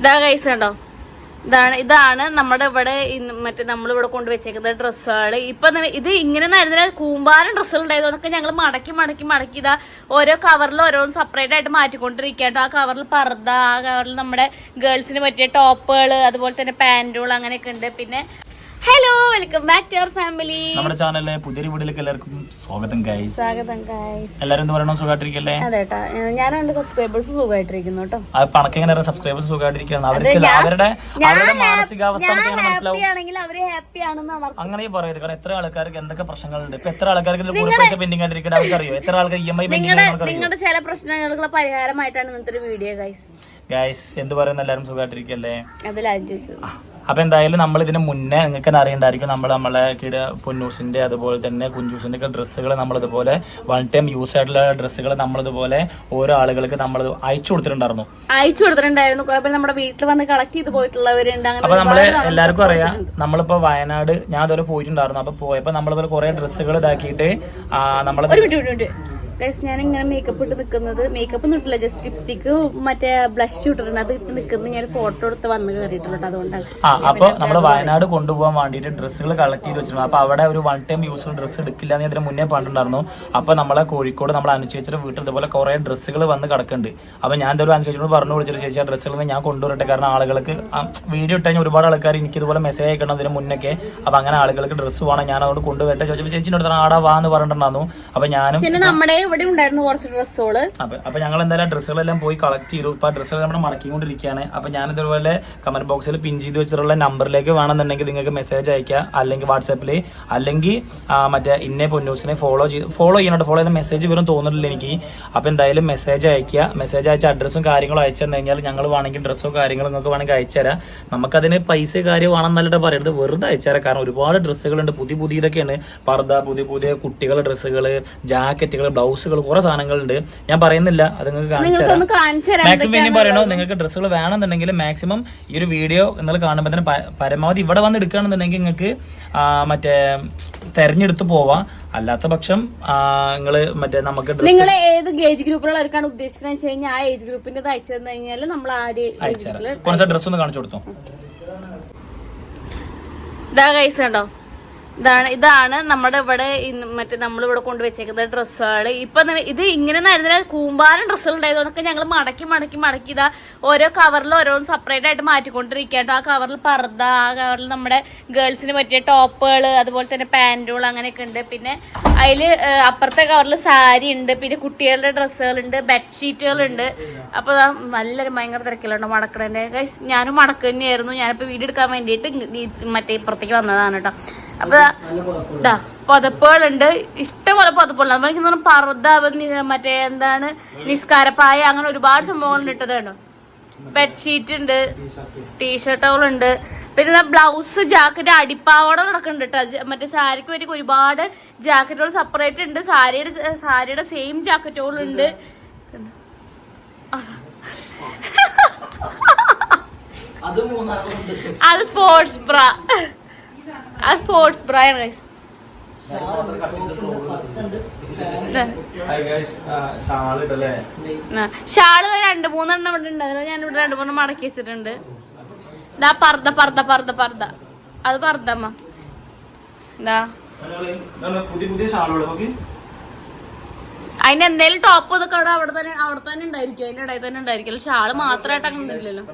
ഇതാ കൈസ് കണ്ടോ? ഇതാണ് ഇതാണ് നമ്മുടെ ഇവിടെ മറ്റേ നമ്മളിവിടെ കൊണ്ടുവച്ചേക്കുന്ന ഡ്രസ്സുകൾ ഇപ്പൊ ഇത് ഇങ്ങനെ ആയിരുന്നില്ല കൂമ്പാരം ഡ്രസ്സുകൾ ഉണ്ടായിരുന്നു അതൊക്കെ ഞങ്ങൾ മടക്കി മടക്കി മടക്കി ഇതാ ഓരോ കവറിൽ ഓരോന്ന് സെപ്പറേറ്റ് ആയിട്ട് മാറ്റിക്കൊണ്ടിരിക്കട്ടോ ആ കവറിൽ പർദ്ദ ആ കവറിൽ നമ്മുടെ ഗേൾസിന് പറ്റിയ ടോപ്പുകൾ അതുപോലെ തന്നെ പാൻറുകൾ അങ്ങനെയൊക്കെ ഉണ്ട്. പിന്നെ hello welcome back to our family നമ്മുടെ ചാനലിലെ പുതിയൊരു വീഡിയോയിലേക്ക് എല്ലാവർക്കും സ്വാഗതം ഗൈസ് സ്വാഗതം ഗൈസ് എല്ലാവരും എന്ത് പറയണം? സുഖമായിട്ടിരിക്കല്ലേ? അതെട്ടാ ഞാൻ രണ്ട് സബ്സ്ക്രൈബേഴ്സ് സുഖമായിട്ടിരിക്കുന്നു കേട്ടോ അത് പണക്കെങ്ങനെ സബ്സ്ക്രൈബേഴ്സ് സുഖമായിട്ടിരിക്കുകയാണ്? അവർക്ക് അവരുടെ അവരുടെ മാനസികാവസ്ഥ ഹാപ്പി ആണെങ്കിൽ അവർ ഹാപ്പി അർത്ഥം. അങ്ങനെ പറയരുത്. കാരണം എത്ര ആൾക്കാർക്ക് എന്തൊക്കെ പ്രശ്നങ്ങളുണ്ട്? ഇപ്പൊ എത്ര ആൾക്കാർക്ക് ഇതിൽ കുറെ പൈസ പെൻഡിങ് ആയിട്ടിരിക്കുന്നത് അവർക്കറിയോ എത്ര ആൾക്കാർ ഇ എം ഐ പെൻഡിങ് നിങ്ങളുടെ ചില പ്രശ്നങ്ങൾക്കുള്ള പരിഹാരമായിട്ടാണ് ഇന്നത്തെ വീഡിയോ ഗൈസ് ഗൈസ് എന്ത് പറയുന്ന? എല്ലാവരും സുഖമായിട്ടിരിക്കല്ലേ? അതിലാരും ചോദിച്ചത്. അപ്പൊ എന്തായാലും നമ്മൾ ഇതിന് മുന്നേ നിങ്ങൾക്ക് തന്നെ അറിയണ്ടായിരിക്കും നമ്മൾ നമ്മളെ കിട പൊന്നൂസിന്റെ അതുപോലെ തന്നെ കുഞ്ചൂസിന്റെ ഒക്കെ ഡ്രസ്സുകൾ നമ്മളിതുപോലെ വൺ ടൈം യൂസ് ആയിട്ടുള്ള ഡ്രസ്സുകൾ നമ്മളിതുപോലെ ഓരോ ആളുകൾക്ക് നമ്മൾ അയച്ചു കൊടുത്തിട്ടുണ്ടായിരുന്നു. അയച്ചു കൊടുത്തിട്ടുണ്ടായിരുന്നു. കുറെ പേര് നമ്മുടെ വീട്ടിൽ വന്ന് കളക്ട് ചെയ്ത് പോയിട്ടുള്ളവരുണ്ട്. അപ്പൊ നമ്മളെ എല്ലാവർക്കും അറിയാം നമ്മളിപ്പോ വയനാട് ഞാൻ അതുപോലെ പോയിട്ടുണ്ടായിരുന്നു. അപ്പൊ പോയപ്പോ നമ്മളിതുപോലെ കുറെ ഡ്രസ്സുകൾ ഇതാക്കിയിട്ട് ആ, ഗൈസ് ഞാൻ ഇങ്ങനെ മേക്കപ്പ് ഇട്ട് നിൽക്കുന്നത് മേക്കപ്പ് ഒന്നും ഇട്ടില്ല ജസ്റ്റ് ലിപ്സ്റ്റിക്ക് മറ്റേ ബ്ലഷ് ഇട്ടിട്ടുണ്ട്. അത് ഇട്ട് നിൽക്കുന്നത് ഞാൻ ഫോട്ടോ എടുത്ത് വന്ന് കയറിയിട്ടുള്ളത് അതുകൊണ്ടാണ്. ആ അപ്പൊ നമ്മൾ വയനാട് കൊണ്ടുപോകാൻ വേണ്ടിയിട്ട് ഡ്രസ്സുകൾ കളക്ട് ചെയ്ത് വെച്ചിരുന്നു. അപ്പൊ അവിടെ ഒരു വൺ ടൈം യൂസ് ഡ്രസ്സ് എടുക്കില്ല എന്ന് ഇതിന് മുന്നേ പറഞ്ഞിട്ടുണ്ടായിരുന്നു. അപ്പൊ നമ്മളെ കോഴിക്കോട് നമ്മൾ അനുചേച്ചിയുടെ വീട്ടിൽ ഇതുപോലെ കുറെ ഡ്രസ്സുകൾ വന്ന് കിടക്കുന്നുണ്ട്. അപ്പൊ ഞാൻ എന്തായാലും അനുചേച്ചിയോട് പറഞ്ഞു വിളിച്ചിട്ട് ചേച്ചി ആ ഡ്രസ്സുകൾ ഞാൻ കൊണ്ടുവരട്ടെ. കാരണം ആളുകൾക്ക് വീഡിയോ ഇട്ട് കഴിഞ്ഞാൽ ഒരുപാട് ആൾക്കാർ എനിക്ക് ഇതുപോലെ മെസ്സേജ് അയക്കണം അതിന് മുന്നൊക്കെ. അപ്പൊ അങ്ങനെ ആളുകൾക്ക് ഡ്രസ്സ് വേണം ഞാൻ അതുകൊണ്ട് കൊണ്ടുവരട്ടെ. ചോദിച്ചപ്പോൾ പറഞ്ഞു, ആടാ വാ എന്ന് പറഞ്ഞിട്ടുണ്ടായിരുന്നു. അപ്പൊ ഞാനും പിന്നെ നമ്മുടെ ഇവിടെ ഉണ്ടായിരുന്നു കുറച്ച് ഡ്രസ്സുകൾ. അപ്പൊ ഞങ്ങൾ എന്തായാലും ഡ്രസ്സുകളെല്ലാം പോയി കളക്ട് ചെയ്തു. ഇപ്പൊ ഡ്രസ്സുകൾ നമ്മൾ മടക്കിക്കൊണ്ടിരിക്കുകയാണ്. അപ്പൊ ഞാൻ ഇതുപോലെ കമന്റ് ബോക്സിൽ പിൻ ചെയ്ത് വെച്ചിട്ടുള്ള നമ്പറിലേക്ക് വേണമെന്നുണ്ടെങ്കിൽ നിങ്ങൾക്ക് മെസ്സേജ് അയക്കുക അല്ലെങ്കിൽ വാട്സാപ്പിൽ അല്ലെങ്കിൽ മറ്റേ ഇന്നേ പൊന്നൂസിനെ ഫോളോ ചെയ്ത് ഫോളോ ചെയ്യണോട്ട്? ഫോളോ ചെയ്ത മെസ്സേജ് വരും തോന്നുന്നില്ല എനിക്ക്. അപ്പൊ എന്തായാലും മെസ്സേജ് അയക്കുക മെസ്സേജ് അയച്ച അഡ്രസ്സും കാര്യങ്ങളും അയച്ചു തന്നു കഴിഞ്ഞാൽ ഞങ്ങൾ വേണമെങ്കിൽ ഡ്രസ്സോ കാര്യങ്ങളോ നിങ്ങൾക്ക് വേണമെങ്കിൽ അയച്ചുതരാം നമുക്കതിന് പൈസ കാര്യം വേണമെന്നല്ലിട്ട് പറയരുത്. വെറുതെ അയച്ചുതരാം കാരണം ഒരുപാട് ഡ്രസ്സുകളുണ്ട് പുതിയ പുതിയതൊക്കെയാണ്. പർദ്ദ പുതിയ പുതിയ കുട്ടികളുടെ ഡ്രസ്സുകൾ ജാക്കറ്റുകൾ ബ്ലൗസുകൾ കുറെ സാധനങ്ങളുണ്ട്. ഞാൻ പറയുന്നില്ല അത് നിങ്ങൾക്ക് കാണിച്ചു നിങ്ങൾക്ക് തരാം. മാക്സിമം ഇനിയും പറയണോ നിങ്ങൾക്ക് ഡ്രസ്സുകൾ വേണമെന്നുണ്ടെങ്കിൽ മാക്സിമം ഈ ഒരു വീഡിയോ നിങ്ങൾ കാണുമ്പോൾ തന്നെ പരമാവധി ഇവിടെ വന്ന് എടുക്കുകയാണെന്നുണ്ടെങ്കിൽ നിങ്ങൾക്ക് മറ്റേ തെരഞ്ഞെടുത്ത് പോവാം. അല്ലാത്ത പക്ഷം നിങ്ങൾ മറ്റേ നമുക്ക് നിങ്ങൾ ഏത് ഏജ് ഗ്രൂപ്പിലുള്ളവർക്കാണ് ഉദ്ദേശിക്കുന്നത്? വെച്ച് കഴിഞ്ഞാൽ ആ ഏജ് ഗ്രൂപ്പിന്റെ അയച്ചു തന്നു കഴിഞ്ഞാൽ നമ്മൾ ആ ഒരു ഡ്രസ്സ് ഒന്ന് കാണിച്ചു കൊടുത്തോ. ഇതാ കൈസ് കണ്ടോ? ഇതാണ് ഇതാണ് നമ്മുടെ ഇവിടെ മറ്റേ നമ്മളിവിടെ കൊണ്ടുവച്ചേക്കുന്ന ഡ്രസ്സുകൾ ഇപ്പൊ ഇത് ഇങ്ങനെ ആയിരുന്നില്ല കൂമ്പാരം ഡ്രസ്സുകൾ ഉണ്ടായിരുന്നു അതൊക്കെ ഞങ്ങൾ മടക്കി മടക്കി മടക്കി ഇതാ ഓരോ കവറിൽ ഓരോന്ന് സെപ്പറേറ്റ് ആയിട്ട് മാറ്റിക്കൊണ്ടിരിക്കുകയാണ്. ആ കവറിൽ പർദ്ദ ആ കവറിൽ നമ്മുടെ ഗേൾസിന് പറ്റിയ ടോപ്പുകൾ അതുപോലെ തന്നെ പാന്റുകൾ അങ്ങനെയൊക്കെ ഉണ്ട്. പിന്നെ അതിൽ അപ്പുറത്തെ കവറിൽ സാരി ഉണ്ട്. പിന്നെ കുട്ടികളുടെ ഡ്രസ്സുകളുണ്ട്. ബെഡ്ഷീറ്റുകളുണ്ട് അപ്പോൾ നല്ലൊരു ഭയങ്കര തിരക്കിലുണ്ട് മടക്കണേന്റെ ഗൈസ് ഞാനും മടക്ക് തന്നെയായിരുന്നു. ഞാനിപ്പോൾ വീഡിയോ എടുക്കാൻ വേണ്ടിയിട്ട് മറ്റേ ഇപ്പുറത്തേക്ക് വന്നതാണ് കേട്ടോ. അപ്പൊ ദാ പുതപ്പുകളുണ്ട്. ഇഷ്ടംപോലെ നമ്മൾ എനിക്ക് തോന്നുന്നു പർദ്ദ മറ്റേ എന്താണ് നിസ്കാരപ്പായ അങ്ങനെ ഒരുപാട് സംഭവങ്ങൾ ഇട്ടത് കണ്ടോ? ബെഡ്ഷീറ്റ് ഉണ്ട് ടീഷർട്ടുകളുണ്ട് പിന്നെ ബ്ലൗസ് ജാക്കറ്റ് അടിപ്പാവോടെ നടക്കുന്നുണ്ട് കേട്ടോ മറ്റേ സാരിക്ക് പറ്റി ഒരുപാട് ജാക്കറ്റുകൾ സെപ്പറേറ്റ് ഉണ്ട്. സാരിയുടെ സാരിയുടെ സെയിം ജാക്കറ്റുകളുണ്ട് അത് സ്പോർട്സ് ബ്രാ അത് സ്പോർട്സ് ബ്രാ ആണ് guys. ഇതാ. ആ, ഷാൾ രണ്ട് മൂന്നെണ്ണം ഇവിടെ ഉണ്ട്. അതിൽ ഞാൻ ഇവിടെ രണ്ട് മൂന്ന് മടക്കി വെച്ചിട്ടുണ്ട്. ഇതാ പർദ്ദ പർദ്ദ പർദ്ദ പർദ്ദ. അത് പർദ്ദമ്മ ഇതാ അതിന് എന്തേലും ടോപ്പ് ഇതൊക്കെ അവിടെ അവിടെ തന്നെ അവിടെ തന്നെ ഉണ്ടായിരിക്കും. അതിന്റെ ഇടയിൽ തന്നെ ഉണ്ടായിരിക്കും. ഷാൾ മാത്രമായിട്ട് അങ്ങനെ ഇല്ലല്ലോ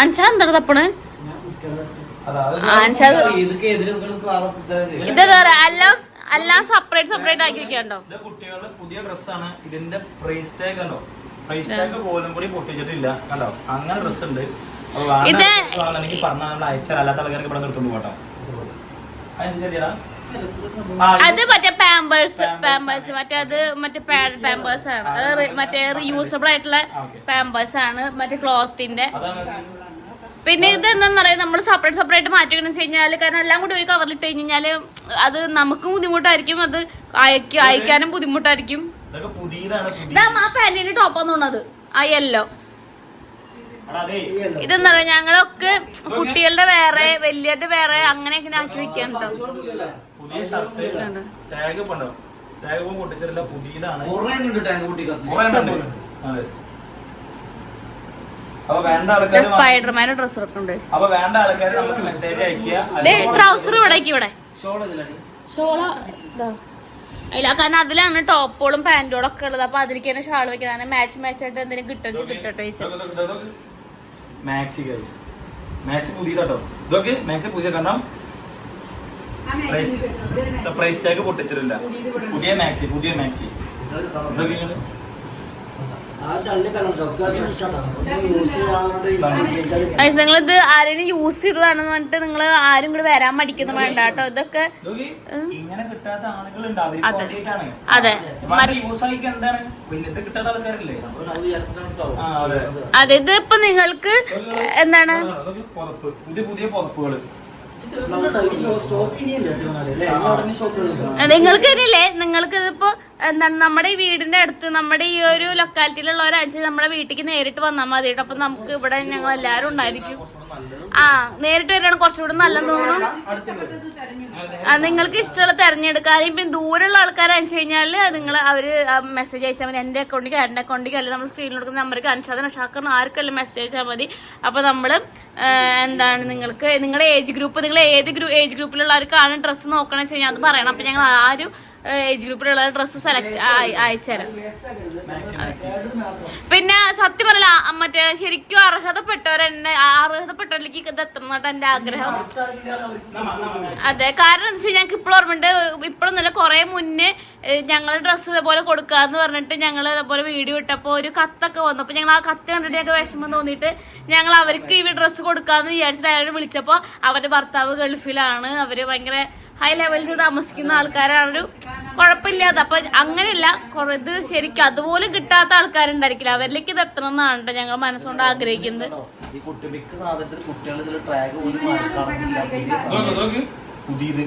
ആൻഷാ എന്താണ് തപ്പണ്? ആൻഷാ ഇത് വേറെ എല്ലാം എല്ലാം സെപ്പറേറ്റ് സെപ്പറേറ്റ് ആക്കി വെക്കാണ്ടോ? കുട്ടികളുടെ പുതിയ ഡ്രസ്സാണ്. ഇതിന്റെ പ്രൈസ് ടാഗ് കണ്ടോ? പ്രൈസ് ടാഗ് പോലും കൂടി പൊട്ടിച്ചിട്ടില്ല. കണ്ടോ? അങ്ങനെ ഡ്രസ് ഉണ്ട്. ഇത് അയച്ചാൽ അല്ലാത്ത ആൾക്കാർക്ക് ഇവിടെ നിർത്തുന്നു കേട്ടോ. അത് മറ്റേ പാമ്പേഴ്സ് പാമ്പേഴ്സ് മറ്റേ അത് മറ്റേ പാമ്പേഴ്സ് ആണ്. അത് മറ്റേ റീയൂസബിൾ ആയിട്ടുള്ള. പാമ്പേഴ്സ് ആണ്. മറ്റേ ക്ലോത്തിന്റെ പിന്നെ ഇത് എന്താണെന്ന് പറയാ നമ്മൾ സെപ്പറേറ്റ് സെപ്പറേറ്റ് മാറ്റിക്കണം വെച്ച് കഴിഞ്ഞാൽ കാരണം എല്ലാം കൂടി ഒരു കവറിൽ ഇട്ട് കഴിഞ്ഞാൽ അത് നമുക്കും ബുദ്ധിമുട്ടായിരിക്കും. അത് അയക്ക അയക്കാനും ബുദ്ധിമുട്ടായിരിക്കും. ആ പാന്റിന്റെ ടോപ്പാന്ന് തോന്നുന്നത്. ആ യെല്ലോ ഇതെന്താ പറയാ ഞങ്ങളൊക്കെ കുട്ടികളുടെ വേറെ വലിയ വേറെ അങ്ങനെയൊക്കെ ആക്കി വെക്കാൻ കേട്ടോ പുതിയ ഷർട്ട് ടാഗ് പണ്ടോ ടാഗ് പോകും പൊട്ടിച്ചിട്ടില്ല. പുതിയതാണ്. അതെ. അപ്പൊ വേണ്ട ആൾക്കാർ സ്പൈഡർമാന്റെ ഡ്രസ് ഇറക്കുന്നുണ്ട് അപ്പൊ വേണ്ട ആൾക്കാർ നമുക്ക് മെസ്സേജ് അയക്കുക ട്രൗസർ ഇവിടെ ഇവിടെ. ഷോള ഇല്ല കാരണം അതിലാണ് ടോപ്പുകളും പാന്റുകളും ഒക്കെ ഉള്ളത്. അപ്പൊ അതിലേക്ക് തന്നെ ഷാൾ വെക്കാൻ മാച്ച് മാച്ച് ആയിട്ട് എന്തെങ്കിലും കിട്ടും കിട്ടട്ടെ മാക്സി മാക്സി പുതിയതാട്ടോ. ഇതൊക്കെ മാക്സി പുതിയ കാരണം പ്രൈസ് ടാഗ് പൊട്ടിച്ചിട്ടില്ല. പുതിയ മാക്സി പുതിയ മാക്സി നിങ്ങളിത് ആരെങ്കിലും യൂസ് ചെയ്തതാണെന്ന് പറഞ്ഞിട്ട് നിങ്ങൾ ആരും കൂടെ വരാൻ മടിക്കുന്ന വേണ്ട കേട്ടോ. ഇതൊക്കെ ഇതൊക്കെ ഇങ്ങനെ കിട്ടാത്ത ആളുകളുണ്ട് അവർക്ക് അതെ. അതെ. ഇതിപ്പോ നിങ്ങൾക്ക് എന്താണ്? പുതിയ പുതിയ പുതപ്പുകൾ. നിങ്ങൾക്ക് തരില്ലേ നിങ്ങൾക്ക് ഇതിപ്പോ എന്താണ് നമ്മുടെ ഈ വീടിന്റെ അടുത്ത് നമ്മുടെ ഈ ഒരു ലൊക്കാലിറ്റിയിലുള്ള ഒരു അഞ്ച് നമ്മുടെ വീട്ടിലേക്ക് നേരിട്ട് വന്നാൽ മതി. കേട്ടോ അപ്പൊ നമുക്ക് ഇവിടെ ഞങ്ങൾ എല്ലാരും ഉണ്ടായിരിക്കും. ആ നേരിട്ട് വരികയാണ് കുറച്ചുകൂടെ നല്ലതെന്ന് തോന്നുന്നു. ആ, നിങ്ങൾക്ക് ഇഷ്ടമുള്ള തെരഞ്ഞെടുക്കാൻ പിന്നെ ദൂരെയുള്ള ആൾക്കാരെ അയച്ചു കഴിഞ്ഞാൽ നിങ്ങൾ അവർ മെസ്സേജ് അയച്ചാൽ മതി. എന്റെ അക്കൗണ്ടിലേക്ക് എന്റെ അക്കൗണ്ടിലേക്ക് അല്ലെങ്കിൽ നമ്മൾ സ്ക്രീനിൽ കൊടുക്കുന്ന നമ്പർക്ക് അനുഷാദന ഷാക്കറിന് ആർക്കല്ലേ മെസ്സേജ് അയച്ചാൽ മതി. അപ്പൊ നമ്മൾ എന്താണ് നിങ്ങൾക്ക് നിങ്ങളുടെ ഏജ് ഗ്രൂപ്പ് നിങ്ങൾ ഏത് ഗ്രൂ ഏജ് ഗ്രൂപ്പിലുള്ളവർക്കാണ് ഡ്രസ്സ് നോക്കണമെന്ന് വെച്ച് കഴിഞ്ഞാൽ അത് പറയണം. അപ്പൊ ഞങ്ങൾ ആ ഒരു ഏജ് ഗ്രൂപ്പിലുള്ള ഡ്രസ്സ് സെലക്ട് അയച്ചുതരാം പിന്നെ സത്യം പറയല മറ്റേ ശരിക്കും അർഹതപ്പെട്ടവരെന്നെ അർഹതപ്പെട്ടവരിലേക്ക് ഇത് എത്തണമെന്നാണ് എന്റെ ആഗ്രഹം. അതെ കാരണം എന്താ വെച്ചാൽ ഞങ്ങൾക്ക് ഇപ്പോൾ ഓർമ്മയുണ്ട്. നല്ല കുറെ മുന്നേ ഞങ്ങൾ ഡ്രസ്സ് ഇതേപോലെ കൊടുക്കാന്ന് പറഞ്ഞിട്ട് ഞങ്ങൾ ഇതേപോലെ വീഡിയോ ഇട്ടപ്പോൾ ഒരു കത്തൊക്കെ വന്നു അപ്പൊ ഞങ്ങൾ ആ കത്ത് കണ്ടിട്ട് ഞങ്ങൾക്ക് വിഷമം തോന്നിയിട്ട് ഞങ്ങൾ അവർക്ക് ഈ ഡ്രസ്സ് കൊടുക്കാന്ന് വിചാരിച്ചിട്ട് അയാൾ വിളിച്ചപ്പോൾ അവരുടെ ഭർത്താവ് ഗൾഫിലാണ്. അവർ ഭയങ്കര ഹൈ ലെവലിൽ താമസിക്കുന്ന ആൾക്കാരാണ് ഒരു കുഴപ്പമില്ലാതെ. അപ്പൊ അങ്ങനെയല്ല ഇത് ശരിക്കും അതുപോലും കിട്ടാത്ത ആൾക്കാരുണ്ടായിരിക്കില്ല. അവരിലേക്ക് ഇത് എത്തണം എന്നാണ് ട്ടോ ഞങ്ങൾ മനസ്സുകൊണ്ട് ആഗ്രഹിക്കുന്നത്. പുതിയത്.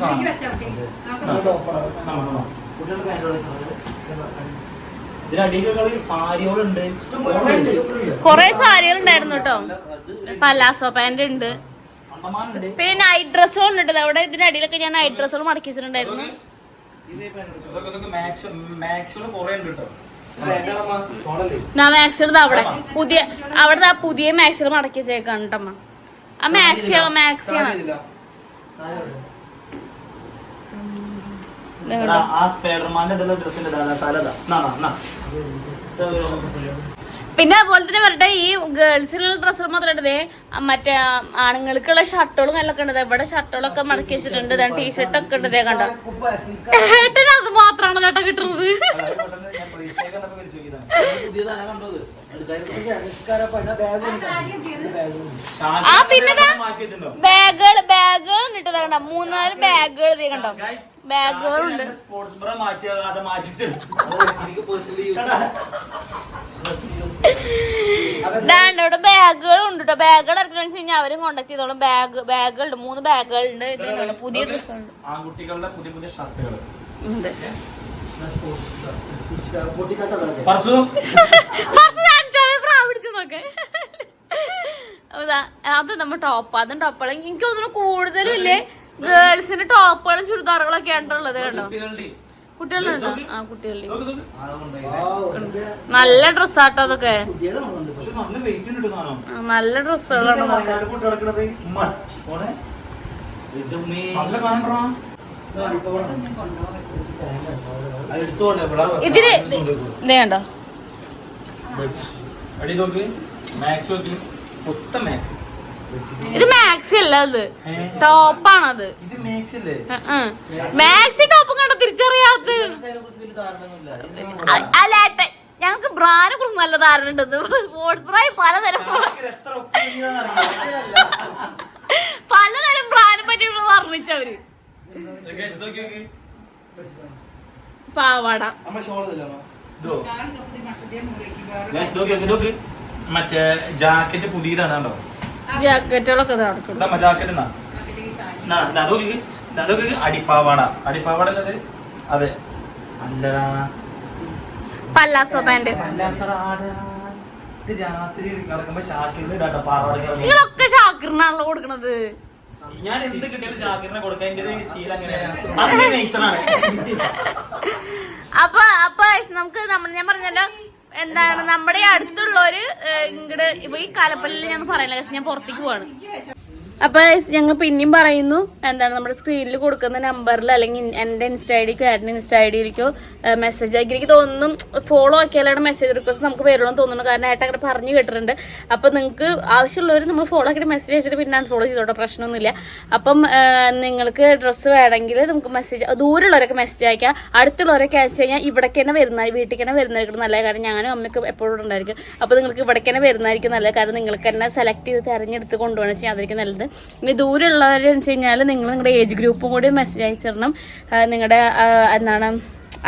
സാധനം. കൊറേ സാരികൾ ഉണ്ടായിരുന്നു കേട്ടോ പലാസോ പാന്റ് ഉണ്ട്. പിന്നെ നൈറ്റ് ഡ്രസ്സുകൾ ഉണ്ട് അവിടെ ഇതിന്റെ ഇതിനടിയിലൊക്കെ ഞാൻ നൈറ്റ് ഡ്രസ്സുകൾ മടക്കി വെച്ചിട്ടുണ്ടായിരുന്നു. ഞാൻ മാക്സികൾ അവിടെ. പുതിയ അവിടെ ആ പുതിയ മാക്സികൾ മടക്കി വെച്ചേക്കാണ് കേട്ടമ്മ ആ മാക്സി മാക്സിയാണ് ആ സ്പൈഡർമാന്റെ ഡ്രസ്സിന്റെ തലതാ. നാ നാ പിന്നെ അതുപോലെ തന്നെ പറയട്ടെ ഈ ഗേൾസിനുള്ള ഡ്രസ്സുകൾ മാത്രമേ മറ്റേ ആണുങ്ങൾക്കുള്ള ഷർട്ടുകളും എല്ലാം ഉണ്ട്. ഇവിടെ ഷർട്ടുകളൊക്കെ മടക്കി വെച്ചിട്ടുണ്ട്. ടീഷർട്ട് ഒക്കെ ഉണ്ട്. കണ്ടോ? ഏട്ടന് അത് ഏട്ടാ കിട്ടുന്നത്. ആ, പിന്നെ ബാഗുകൾ ബാഗുകൾ ഉണ്ട് ട്ടോ ദേ കണ്ടോ. മൂന്നാൽ ബാഗുകൾ ഉണ്ട്. സ്പോർട്സ് ബ്ര ഇവിടെ ബാഗുകൾ ഉണ്ട് കേട്ടോ. ബാഗുകൾ ഇറക്കണമെന്ന് വെച്ച് കഴിഞ്ഞാൽ അവരും കോണ്ടാക്ട് ചെയ്തോളും. ബാഗ് ബാഗുകളുണ്ട് മൂന്ന് ബാഗുകളുണ്ട് ഉണ്ട്. പുതിയ ഡ്രസ് ഉണ്ട്. ആൺകുട്ടികളുടെ പുതിയ പുതിയ ഷർട്ടുകൾ ഉണ്ട് കുറച്ച് കാണിച്ചാൽ പ്രാവ് പിടിച്ച് നോക്ക് അതാ, നമ്മ ടോപ്പ് അതും ടോപ്പുകൾ എനിക്ക് തോന്നുന്നു കൂടുതലും ഇല്ലേ ഗേൾസിന്റെ ടോപ്പുകളും ചുരിദാറുകളൊക്കെ കണ്ടോ? കുട്ടികളുടെ കുട്ടികളുണ്ടോ ആ കുട്ടികളുടെ. നല്ല ഡ്രസ്സാട്ടോ അതൊക്കെ. നല്ല കേട്ടോ ഡ്രസ്സുകളാണ് ഇതിന് ഇതേണ്ടോ. മാക്സ് നോക്ക്. മൊത്തം മാക്സ് ഇത് മാക്സി അല്ല അത്? ടോപ്പാണത് ഇത് മാക്സ് അല്ലേ? മാക്സി ടോപ്പും കണ്ട തിരിച്ചറിയാത്ത അല്ലാട്ടെ ഞങ്ങൾക്ക് ബ്രാനെ കുറിച്ച് നല്ല ധാരണ ഉണ്ടെന്ന് സ്പോർട്സ് ബ്രായി പലതരം പലതരം ബ്രാനെ പറ്റിയുള്ള വർണിച്ചവര് ഗൈസ് നോക്കി നോക്ക് പാവാട. മറ്റേ ജാക്കറ്റ് പുതിയതാണ് കണ്ടോ? ജാക്കറ്റുകളൊക്കെ ജാക്കറ്റ് ഇതാ. നോക്കി അടിപ്പാവാട. അടിപ്പാവാട അല്ലത്? അതെ. അല്ലടാ. പല്ലാസോ പാന്റ് അല്ല ഇത് രാത്രി കിടക്കുമ്പോ ഷാക്കിൽ ഇടാട്ടോ പാവാട നിങ്ങളൊക്കെ ഷാക്കിറിനാണല്ലോ കൊടുക്കണത്. ഞാൻ എന്ത് കിട്ടിയാലും ഷാക്കിറിനെ കൊടുക്കാൻ എന്റെ ശീലം അങ്ങനെയാണ്. അപ്പൊ അപ്പൊ നമുക്ക് നമ്മൾ ഞാൻ പറഞ്ഞല്ലോ എന്താണ് നമ്മുടെ അടുത്തുള്ളവര് ഇങ്ങട് ഇപ്പൊ ഈ കലപ്പല്ലിൽ ഞാൻ പറയില്ല ഞാൻ പുറത്തേക്ക് പോവാണ്. അപ്പൊ ഞങ്ങൾ പിന്നെയും പറയുന്നു എന്താണ് നമ്മുടെ സ്ക്രീനിൽ കൊടുക്കുന്ന നമ്പറിൽ അല്ലെങ്കിൽ എന്റെ ഇൻസ്റ്റ ഐ ഡിക്കോ ഏട്ടന്റെ ഇൻസ്റ്റ ഐ ഡിയിലേക്കോ മെസ്സേജ് ആക്കി എനിക്ക് തോന്നുന്നു ഫോളോ ആക്കിയാലാണ് മെസ്സേജ് റിക്വസ്റ്റ് നമുക്ക് വരുള്ളൂ തോന്നുന്നു. കാരണം ഏട്ടൻ അങ്ങനെ പറഞ്ഞു കേട്ടിട്ടുണ്ട്. അപ്പൊ നിങ്ങൾക്ക് ആവശ്യമുള്ളവർ നമ്മൾ ഫോളോ ആക്കിയിട്ട് മെസ്സേജ് അയച്ചിട്ട് പിന്നെ ഫോളോ ചെയ്തോട്ടെ പ്രശ്നമൊന്നുമില്ല. അപ്പം നിങ്ങൾക്ക് ഡ്രസ്സ് വേണമെങ്കിൽ നമുക്ക് മെസ്സേജ് ദൂരമുള്ളവരൊക്കെ മെസ്സേജ് അയക്കാം അടുത്തുള്ളവരൊക്കെ അയച്ചു കഴിഞ്ഞാൽ ഇവിടേക്ക് തന്നെ വരുന്ന വീട്ടിൽ തന്നെ വരുന്നതായിരിക്കും നല്ല കാര്യം ഞാനും അമ്മയ്ക്ക് എപ്പോഴും ഉണ്ടായിരിക്കും. അപ്പോൾ നിങ്ങൾക്ക് ഇവിടേക്ക് തന്നെ വരുന്നതായിരിക്കും നല്ല കാരണം നിങ്ങൾക്ക് തന്നെ സെലക്ട് ചെയ്ത് തിരഞ്ഞെടുത്ത് കൊണ്ടുപോകണം വെച്ചാൽ അതായിരിക്കും നല്ലത്. ഇനി ദൂരമുള്ളവരെന്ന് വെച്ച് കഴിഞ്ഞാൽ നിങ്ങൾ നിങ്ങളുടെ ഏജ് ഗ്രൂപ്പും കൂടി മെസ്സേജ് അയച്ചിടണം. നിങ്ങളുടെ എന്താണ്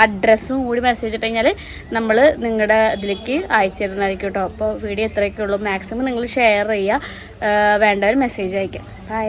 അഡ്രസ്സും കൂടി മെസ്സേജ് ഇട്ട് കഴിഞ്ഞാൽ നമ്മൾ നിങ്ങളുടെ ഇതിലേക്ക് അയച്ചു തരുന്നതായിരിക്കും കേട്ടോ അപ്പോൾ വീഡിയോ എത്രയൊക്കെ ഉള്ളൂ. മാക്സിമം നിങ്ങൾ ഷെയർ ചെയ്യുക. വേണ്ട വേണ്ടവർ മെസ്സേജ് അയക്കാം ബൈ